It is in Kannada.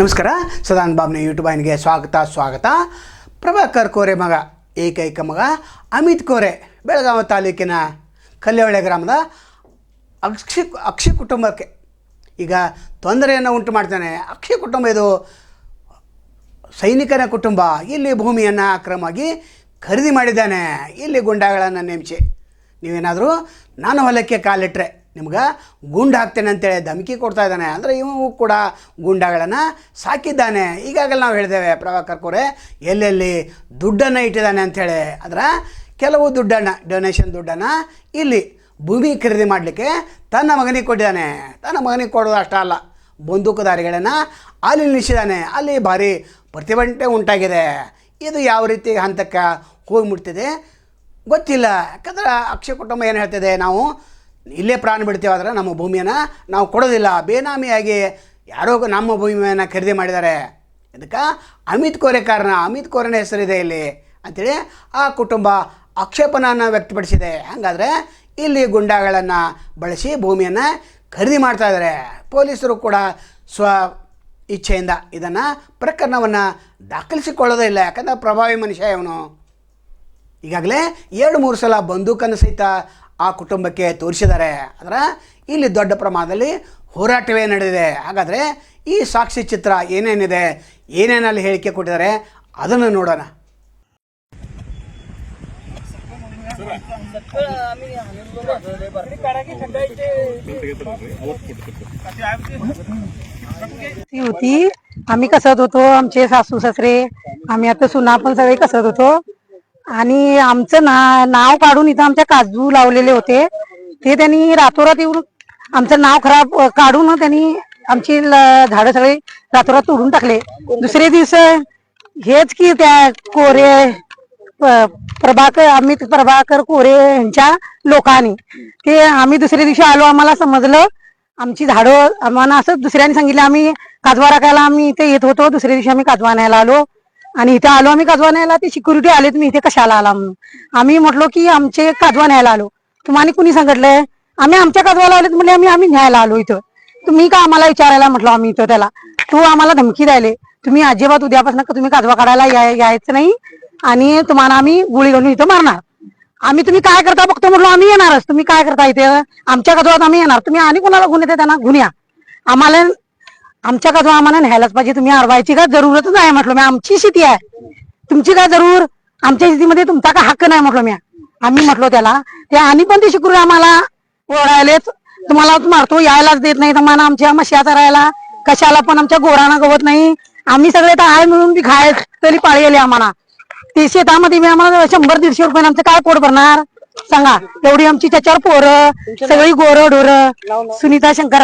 ನಮಸ್ಕಾರ. ಸದಾನ್ ಬಾಬ್ನ ಯೂಟ್ಯೂಬ್ ಆಯ್ನಿಗೆ ಸ್ವಾಗತ ಸ್ವಾಗತ. ಪ್ರಭಾಕರ್ ಕೋರೆ ಮಗ, ಏಕೈಕ ಮಗ, ಅಮಿತ್ ಕೋರೆ, ಬೆಳಗಾವಿ ತಾಲೂಕಿನ ಕಲ್ಲೆಹೊಳೆ ಗ್ರಾಮದ ಅಕ್ಷಿ ಅಕ್ಷಿ ಕುಟುಂಬಕ್ಕೆ ಈಗ ತೊಂದರೆಯನ್ನು ಉಂಟು ಮಾಡ್ತಾನೆ. ಅಕ್ಷಿ ಕುಟುಂಬ ಇದು ಸೈನಿಕನ ಕುಟುಂಬ. ಇಲ್ಲಿ ಭೂಮಿಯನ್ನು ಅಕ್ರಮವಾಗಿ ಖರೀದಿ ಮಾಡಿದ್ದಾನೆ. ಇಲ್ಲಿ ಗುಂಡಾಗಳನ್ನು ನೇಮಿಸಿ. ನೀವೇನಾದರೂ ನಾನು ಹೊಲಕ್ಕೆ ಕಾಲಿಟ್ರೆ ನಿಮ್ಗೆ ಗುಂಡು ಹಾಕ್ತೇನೆ ಅಂತೇಳಿ ಧಮಕಿ ಕೊಡ್ತಾ ಇದ್ದಾನೆ. ಅಂದರೆ ಇವನು ಕೂಡ ಗುಂಡಾಗಳನ್ನು ಸಾಕಿದ್ದಾನೆ. ಈಗಾಗಲೇ ನಾವು ಹೇಳಿದ್ದೇವೆ, ಪ್ರಭಾಕರ್ ಕೋರೆ, ಎಲ್ಲೆಲ್ಲಿ ದುಡ್ಡನ್ನು ಇಟ್ಟಿದ್ದಾನೆ ಅಂಥೇಳಿ ಅದರ ಕೆಲವು ದುಡ್ಡನ್ನು ಡೊನೇಷನ್ ದುಡ್ಡನ್ನು ಇಲ್ಲಿ ಭೂಮಿ ಖರೀದಿ ಮಾಡಲಿಕ್ಕೆ ತನ್ನ ಮಗನಿಗೆ ಕೊಟ್ಟಿದ್ದಾನೆ. ತನ್ನ ಮಗನಿಗೆ ಕೊಡೋದು ಅಷ್ಟೇ ಅಲ್ಲ. ಬಂದೂಕುದಾರಿಗಳನ್ನು ಅಲ್ಲಿ ನಿಲ್ಲಿಸಿದ್ದಾನೆ. ಅಲ್ಲಿ ಭಾರಿ ಪ್ರತಿಭಟನೆ ಉಂಟಾಗಿದೆ. ಇದು ಯಾವ ರೀತಿ ಹಂತಕ್ಕೆ ಹೋಗಿ ಮುಟ್ತಿದೆ ಗೊತ್ತಿಲ್ಲ. ಯಾಕಂದ್ರೆ ಅಕ್ಷಯ ಕುಟುಂಬ ಏನು ಹೇಳ್ತಿದೆ? ನಾವು ಇಲ್ಲೇ ಪ್ರಾಣ ಬಿಡ್ತೇವಾದ್ರೆ ನಮ್ಮ ಭೂಮಿಯನ್ನು ನಾವು ಕೊಡೋದಿಲ್ಲ. ಬೇನಾಮಿಯಾಗಿ ಯಾರೋ ನಮ್ಮ ಭೂಮಿಯನ್ನು ಖರೀದಿ ಮಾಡಿದ್ದಾರೆ. ಇದಕ್ಕೆ ಅಮಿತ್ ಕೋರೆ ಕಾರಣ. ಅಮಿತ್ ಕೋರೆನ ಹೆಸರಿದೆ ಇಲ್ಲಿ ಅಂಥೇಳಿ ಆ ಕುಟುಂಬ ಆಕ್ಷೇಪಣವನ್ನು ವ್ಯಕ್ತಪಡಿಸಿದೆ. ಹಾಗಾದರೆ ಇಲ್ಲಿ ಗುಂಡಾಗಳನ್ನು ಬಳಸಿ ಭೂಮಿಯನ್ನು ಖರೀದಿ ಮಾಡ್ತಾ ಇದ್ದಾರೆ. ಪೊಲೀಸರು ಕೂಡ ಸ್ವ ಇಚ್ಛೆಯಿಂದ ಇದನ್ನು ಪ್ರಕರಣವನ್ನು ದಾಖಲಿಸಿಕೊಳ್ಳೋದೇ ಇಲ್ಲ. ಯಾಕಂದ್ರೆ ಪ್ರಭಾವಿ ಮನುಷ್ಯ ಇವನು. ಈಗಾಗಲೇ ಎರಡು ಮೂರು ಸಲ ಬಂದೂಕನ್ನು ಸಹಿತ ಆ ಕುಟುಂಬಕ್ಕೆ ತೋರಿಸಿದ್ದಾರೆ ಅದರ ಇಲ್ಲಿ ದೊಡ್ಡ ಪ್ರಮಾಣದಲ್ಲಿ ಹೋರಾಟವೇ ನಡೆದಿದೆ ಹಾಗಾದರೆ ಈ ಸಾಕ್ಷಿ ಚಿತ್ರ ಏನೇನಿದೆ ಏನೇನಲ್ಲಿ ಹೇಳಿಕೆ ಕೊಟ್ಟಿದ್ದಾರೆ ಅದನ್ನು ನೋಡೋಣ ती होती आम्ही कसत होतो आमचे सासू सासरे आम्ही आता सुना पण सगळे कसत होतो आणि आमचं ना नाव काढून इथं आमच्या काजू लावलेले होते. ते त्यांनी रातोरात येऊन आमचं नाव खराब काढून त्यांनी आमची झाडं सगळे रातोरात तोडून टाकले. दुसरे दिवस हेच की त्या कोरे प्रभाकर अमित प्रभाकर कोरे यांच्या लोकांनी. ते आम्ही दुसऱ्या दिवशी आलो आम्हाला समजलं आमची झाडं आम्हाला असं दुसऱ्याने सांगितलं आम्ही काजवा राखायला आम्ही इथे येत होतो दुसऱ्या दिवशी आम्ही काजवा न्यायला आलो. आणि इथे आलो आम्ही काजवा न्यायला ते सिक्युरिटी आले तुम्ही इथे कशाला आला म्हणून. आम्ही म्हटलो की आमचे काजवा न्यायला आलो. तुम्हाला कुणी सांगितलंय? आम्ही आमच्या काजवाला आले म्हणजे आम्ही आम्ही न्यायला आलो इथं. तुम्ही का आम्हाला विचारायला म्हटलं आम्ही इथं त्याला? तू आम्हाला धमकी द्यायले. तुम्ही अजिबात उद्यापासून का तुम्ही काजवा काढायला या- यायचं नाही आणि तुम्हाला आम्ही गोळी घालून इथं मारणार. आम्ही तुम्ही काय करता बघतो म्हटलं आम्ही येणारच. तुम्ही काय करता इथे? आमच्या काजवात आम्ही येणार. तुम्ही आणि कोणाला गुन्हे येते त्यांना गुण या आम्हाला आमच्या कधवा आम्हाला न्यायलाच पाहिजे? तुम्ही अडवायची का? जरूरतच आहे म्हटलं मी. आमची शेती आहे. तुमची काय जरूर? आमच्या शेतीमध्ये तुमचा काय हक्क नाही म्हटलं मी. आम्ही म्हटलो त्याला ते आणि पण ते शिकून आम्हाला? ओढायलेच तुम्हाला मारतो यायलाच देत नाही. तुम्हाला आमच्या मश्या चरायला कशाला पण आमच्या गोराना गवत नाही. आम्ही सगळे तर आहे मिळून बी खाय तरी पाळी आली आम्हाला. ते शेतामध्ये मी आम्हाला शंभर दीडशे रुपये आमचं काय पोट भरणार? सांगा. एवढी आमची त्याच्यावर पोरं सगळी गोरं ढोरं. सुनीता शंकर